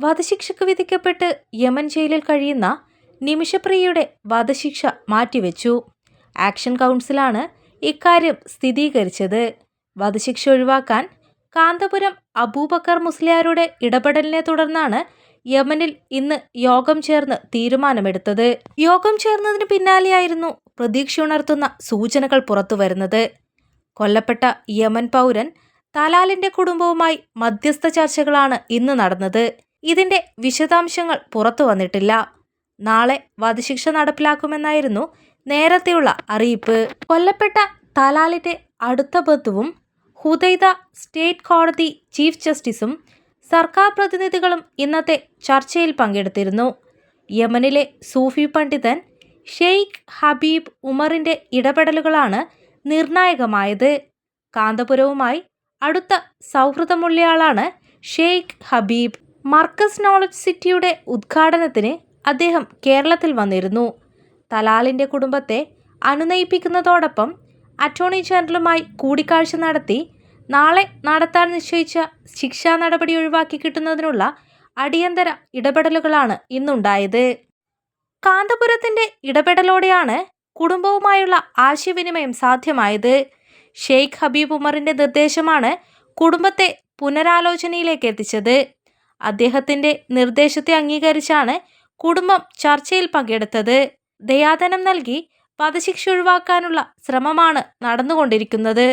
വധശിക്ഷയ്ക്ക് വിധിക്കപ്പെട്ട് യമൻ ജയിലിൽ കഴിയുന്ന നിമിഷപ്രിയയുടെ വധശിക്ഷ മാറ്റിവെച്ചു. ആക്ഷൻ കൗൺസിലാണ് ഇക്കാര്യം സ്ഥിരീകരിച്ചത്. വധശിക്ഷ ഒഴിവാക്കാൻ കാന്തപുരം അബൂബക്കർ മുസ്ലിയാരുടെ ഇടപെടലിനെ തുടർന്നാണ് യമനിൽ ഇന്ന് യോഗം ചേർന്ന് തീരുമാനമെടുത്തത്. യോഗം ചേർന്നതിന് പിന്നാലെയായിരുന്നു പ്രതീക്ഷയുണർത്തുന്ന സൂചനകൾ പുറത്തു വരുന്നത് കൊല്ലപ്പെട്ട യമൻ പൗരൻ തലാലിന്റെ കുടുംബവുമായി മധ്യസ്ഥ ചർച്ചകളാണ് ഇന്ന് നടന്നത്. ഇതിന്റെ വിശദാംശങ്ങൾ പുറത്തു വന്നിട്ടില്ല. നാളെ വധശിക്ഷ നടപ്പിലാക്കുമെന്നായിരുന്നു നേരത്തെയുള്ള അറിയിപ്പ്. കൊല്ലപ്പെട്ട തലാലിന്റെ അടുത്ത ബന്ധുവും ഹുദൈദ സ്റ്റേറ്റ് കോടതി ചീഫ് ജസ്റ്റിസും സർക്കാർ പ്രതിനിധികളും ഇന്നത്തെ ചർച്ചയിൽ പങ്കെടുത്തിരുന്നു. യമനിലെ സൂഫി പണ്ഡിതൻ ഷെയ്ഖ് ഹബീബ് ഉമറിന്റെ ഇടപെടലുകളാണ് നിർണായകമായത്. കാന്തപുരവുമായി അടുത്ത സൗഹൃദമുള്ളയാളാണ് ഷെയ്ഖ് ഹബീബ്. മർക്കസ് നോളജ് സിറ്റിയുടെ ഉദ്ഘാടനത്തിന് അദ്ദേഹം കേരളത്തിൽ വന്നിരുന്നു. തലാലിന്റെ കുടുംബത്തെ അനുനയിപ്പിക്കുന്നതോടൊപ്പം അറ്റോർണി ജനറലുമായി കൂടിക്കാഴ്ച നടത്തി നാളെ നടത്താൻ നിശ്ചയിച്ച ശിക്ഷാ നടപടി ഒഴിവാക്കി കിട്ടുന്നതിനുള്ള അടിയന്തര ഇടപെടലുകളാണ് ഇന്നുണ്ടായത്. കാന്തപുരത്തിന്റെ ഇടപെടലോടെയാണ് കുടുംബവുമായുള്ള ആശയവിനിമയം സാധ്യമായത്. ഷെയ്ഖ് ഹബീബ് ഉമറിന്റെ നിർദ്ദേശമാണ് കുടുംബത്തെ പുനരാലോചനയിലേക്ക് എത്തിച്ചത്. അദ്ദേഹത്തിന്റെ നിർദ്ദേശത്തെ അംഗീകരിച്ചാണ് കുടുംബം ചർച്ചയിൽ പങ്കെടുത്തത്. ദയാധനം നൽകി വധശിക്ഷ ഒഴിവാക്കാനുള്ള ശ്രമമാണ് നടന്നുകൊണ്ടിരിക്കുന്നത്.